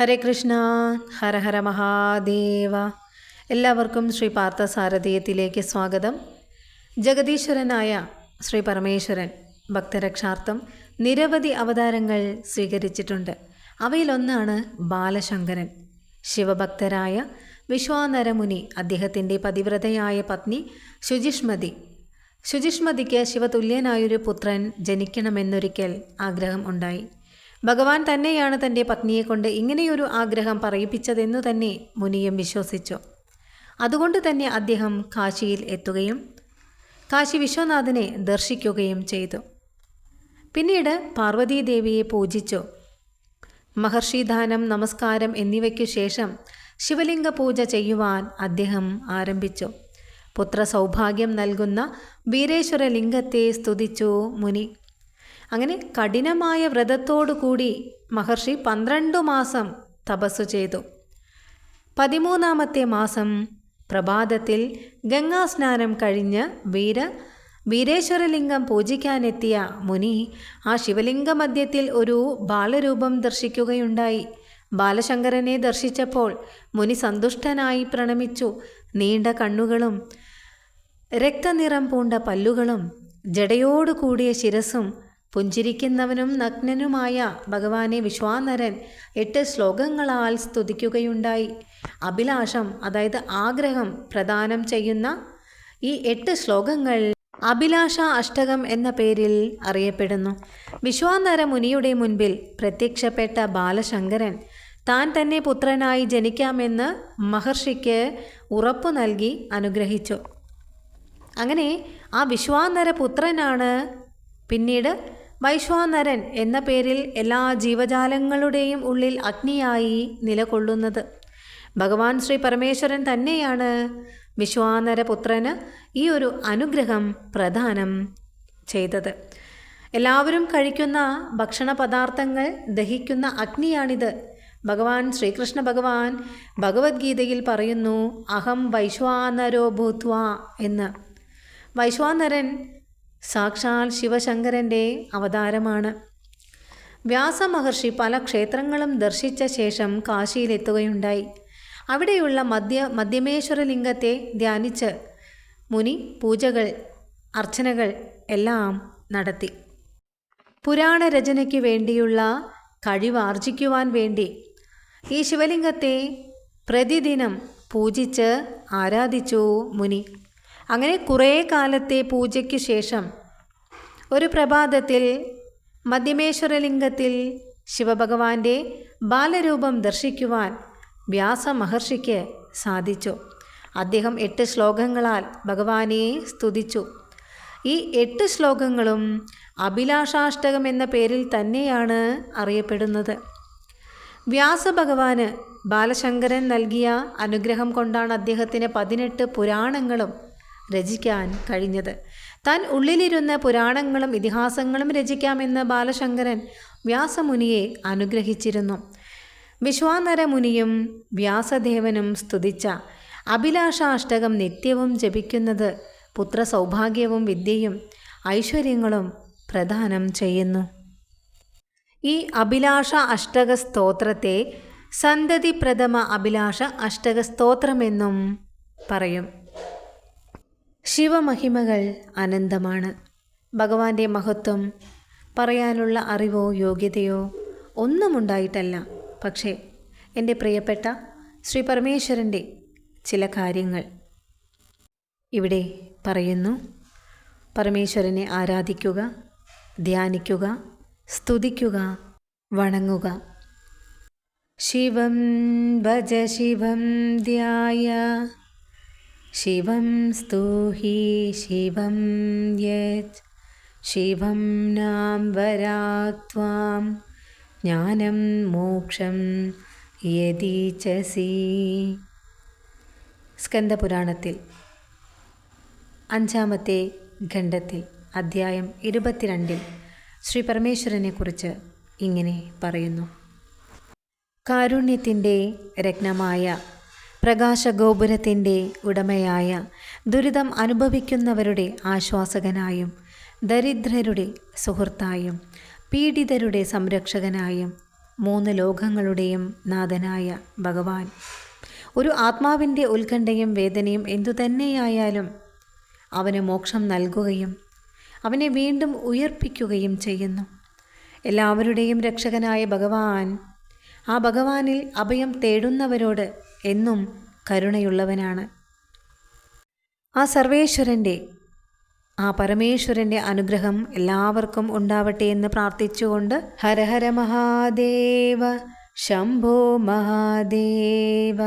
ഹരേ കൃഷ്ണ ഹര ഹര മഹാദേവ. എല്ലാവർക്കും ശ്രീ പാർത്ഥസാരഥീയത്തിലേക്ക് സ്വാഗതം. ജഗദീശ്വരനായ ശ്രീ പരമേശ്വരൻ ഭക്തരക്ഷാർത്ഥം നിരവധി അവതാരങ്ങൾ സ്വീകരിച്ചിട്ടുണ്ട്. അവയിലൊന്നാണ് ബാലശങ്കരൻ. ശിവഭക്തരായ വിശ്വാനരമുനി അദ്ദേഹത്തിന്റെ പതിവ്രതയായ പത്നി ശുചിഷ്മതി. ശുചിഷ്മതിക്ക് ശിവതുല്യനായൊരു പുത്രൻ ജനിക്കണമെന്നൊരിക്കൽ ആഗ്രഹം ഉണ്ടായി. ഭഗവാൻ തന്നെയാണ് തന്റെ പത്നിയെ കൊണ്ട് ഇങ്ങനെയൊരു ആഗ്രഹം പറയിപ്പിച്ചതെന്നു തന്നെ മുനിയും വിശ്വസിച്ചു. അതുകൊണ്ട് തന്നെ അദ്ദേഹം കാശിയിൽ എത്തുകയും കാശി വിശ്വനാഥനെ ദർശിക്കുകയും ചെയ്തു. പിന്നീട് പാർവതീദേവിയെ പൂജിച്ചു. മഹർഷിദാനം നമസ്കാരം എന്നിവയ്ക്കു ശേഷം ശിവലിംഗ പൂജ ചെയ്യുവാൻ അദ്ദേഹം ആരംഭിച്ചു. പുത്ര സൗഭാഗ്യം നൽകുന്ന വീരേശ്വര ലിംഗത്തെ സ്തുതിച്ചു മുനി. അങ്ങനെ കഠിനമായ വ്രതത്തോടു കൂടി മഹർഷി പന്ത്രണ്ടു മാസം തപസ്സു ചെയ്തു. പതിമൂന്നാമത്തെ മാസം പ്രഭാതത്തിൽ ഗംഗാസ്നാനം കഴിഞ്ഞ് വീര വീരേശ്വരലിംഗം പൂജിക്കാനെത്തിയ മുനി ആ ശിവലിംഗ മധ്യത്തിൽ ഒരു ബാലരൂപം ദർശിക്കുകയുണ്ടായി. ബാലശങ്കരനെ ദർശിച്ചപ്പോൾ മുനി സന്തുഷ്ടനായി പ്രണമിച്ചു. നീണ്ട കണ്ണുകളും രക്തനിറം പൂണ്ട പല്ലുകളും ജടയോടു കൂടിയ ശിരസും പുഞ്ചിരിക്കുന്നവനും നഗ്നനുമായ ഭഗവാനെ വിശ്വാനരൻ എട്ട് ശ്ലോകങ്ങളാൽ സ്തുതിക്കുകയുണ്ടായി. അഭിലാഷം അതായത് ആഗ്രഹം പ്രദാനം ചെയ്യുന്ന ഈ എട്ട് ശ്ലോകങ്ങൾ അഭിലാഷ അഷ്ടകം എന്ന പേരിൽ അറിയപ്പെടുന്നു. വിശ്വാനര മുനിയുടെ മുൻപിൽ പ്രത്യക്ഷപ്പെട്ട ബാലശങ്കരൻ താൻ തന്നെ പുത്രനായി ജനിക്കാമെന്ന് മഹർഷിക്ക് ഉറപ്പു നൽകി അനുഗ്രഹിച്ചു. അങ്ങനെ ആ വിശ്വാനര പുത്രനാണ് പിന്നീട് വൈശ്വാനരൻ എന്ന പേരിൽ എല്ലാ ജീവജാലങ്ങളുടെയും ഉള്ളിൽ അഗ്നിയായി നിലകൊള്ളുന്നത്. ഭഗവാൻ ശ്രീ പരമേശ്വരൻ തന്നെയാണ് വിശ്വാനര പുത്രന് ഈ ഒരു അനുഗ്രഹം പ്രദാനം ചെയ്തത്. എല്ലാവരും കഴിക്കുന്ന ഭക്ഷണ പദാർത്ഥങ്ങൾ ദഹിക്കുന്ന അഗ്നിയാണിത്. ഭഗവാൻ ശ്രീകൃഷ്ണ ഭഗവാൻ ഭഗവത്ഗീതയിൽ പറയുന്നു അഹം വൈശ്വാനരോ ഭൂത്വ എന്ന്. വൈശ്വാനരൻ സാക്ഷാൽ ശിവശങ്കരന്റെ അവതാരമാണ്. വ്യാസമഹർഷി പല ക്ഷേത്രങ്ങളും ദർശിച്ച ശേഷം കാശിയിലെത്തുകയുണ്ടായി. അവിടെയുള്ള മധ്യ മധ്യമേശ്വര ലിംഗത്തെ ധ്യാനിച്ച് മുനി പൂജകൾ അർച്ചനകൾ എല്ലാം നടത്തി. പുരാണ രചനയ്ക്ക് വേണ്ടിയുള്ള കഴിവ് ആർജിക്കുവാൻ വേണ്ടി ഈ ശിവലിംഗത്തെ പ്രതിദിനം പൂജിച്ച് ആരാധിച്ചു മുനി. അങ്ങനെ കുറേ കാലത്തെ പൂജയ്ക്ക് ശേഷം ഒരു പ്രഭാതത്തിൽ മധ്യമേശ്വരലിംഗത്തിൽ ശിവഭഗവാന്റെ ബാലരൂപം ദർശിക്കുവാൻ വ്യാസ മഹർഷിക്ക് സാധിച്ചു. അദ്ദേഹം എട്ട് ശ്ലോകങ്ങളാൽ ഭഗവാനെ സ്തുതിച്ചു. ഈ എട്ട് ശ്ലോകങ്ങളും അഭിലാഷാഷ്ടകം എന്ന പേരിൽ തന്നെയാണ് അറിയപ്പെടുന്നത്. വ്യാസഭഗവാന് ബാലശങ്കരൻ നൽകിയ അനുഗ്രഹം കൊണ്ടാണ് അദ്ദേഹത്തിന് പതിനെട്ട് പുരാണങ്ങളും രചിക്കാൻ കഴിഞ്ഞത്. താൻ ഉള്ളിലിരുന്ന പുരാണങ്ങളും ഇതിഹാസങ്ങളും രചിക്കാമെന്ന് ബാലശങ്കരൻ വ്യാസമുനിയെ അനുഗ്രഹിച്ചിരുന്നു. വിശ്വാനര മുനിയും വ്യാസദേവനും സ്തുതിച്ച അഭിലാഷാഷ്ടകം നിത്യവും ജപിക്കുന്നത് പുത്ര സൗഭാഗ്യവും വിദ്യയും ഐശ്വര്യങ്ങളും പ്രദാനം ചെയ്യുന്നു. ഈ അഭിലാഷ അഷ്ടക സ്തോത്രത്തെ സന്തതി പ്രഥമ അഭിലാഷ അഷ്ടക സ്തോത്രമെന്നും പറയും. ശിവമഹിമകൾ അനന്തമാണ്. ഭഗവാന്റെ മഹത്വം പറയാനുള്ള അറിവോ യോഗ്യതയോ ഒന്നുമുണ്ടായിട്ടല്ല. പക്ഷേ എന്റെ പ്രിയപ്പെട്ട ശ്രീ പരമേശ്വരന്റെ ചില കാര്യങ്ങൾ ഇവിടെ പറയുന്നു. പരമേശ്വരനെ ആരാധിക്കുക ധ്യാനിക്കുക സ്തുതിക്കുക വണങ്ങുക. ശിവം ഭജ ശിവം ധ്യായ. ശിവം സ്തുഹി ശിവം യത് ശിവം നാം വരാത്വാം ജ്ഞാനം മോക്ഷം യതീചസി സ്കന്ദപുരാണത്തിൽ അഞ്ചാമത്തെ ഖണ്ഡത്തിൽ അധ്യായം ഇരുപത്തിരണ്ടിൽ ശ്രീ പരമേശ്വരനെക്കുറിച്ച് ഇങ്ങനെ പറയുന്നു. കാരുണ്യത്തിന്റെ രത്നമായ പ്രകാശഗോപുരത്തിന്റെ ഉടമയായ ദുരിതം അനുഭവിക്കുന്നവരുടെ ആശ്വാസകനായും ദരിദ്രരുടെ സുഹൃത്തായും പീഡിതരുടെ സംരക്ഷകനായും മൂന്ന് ലോകങ്ങളുടെയും നാഥനായ ഭഗവാൻ. ഒരു ആത്മാവിന്റെ ഉത്കണ്ഠയും വേദനയും എന്തുതന്നെയായാലും അവന് മോക്ഷം നൽകുകയും അവനെ വീണ്ടും ഉയർപ്പിക്കുകയും ചെയ്യുന്നു. എല്ലാവരുടെയും രക്ഷകനായ ഭഗവാൻ ആ ഭഗവാനിൽ അഭയം തേടുന്നവരോട് എന്നും കരുണയുള്ളവനാണ്. ആ സർവേശ്വരന്റെ ആ പരമേശ്വരന്റെ അനുഗ്രഹം എല്ലാവർക്കും ഉണ്ടാവട്ടെ എന്ന് പ്രാർത്ഥിച്ചുകൊണ്ട് ഹര ഹര മഹാദേവ ശംഭോ മഹാദേവ.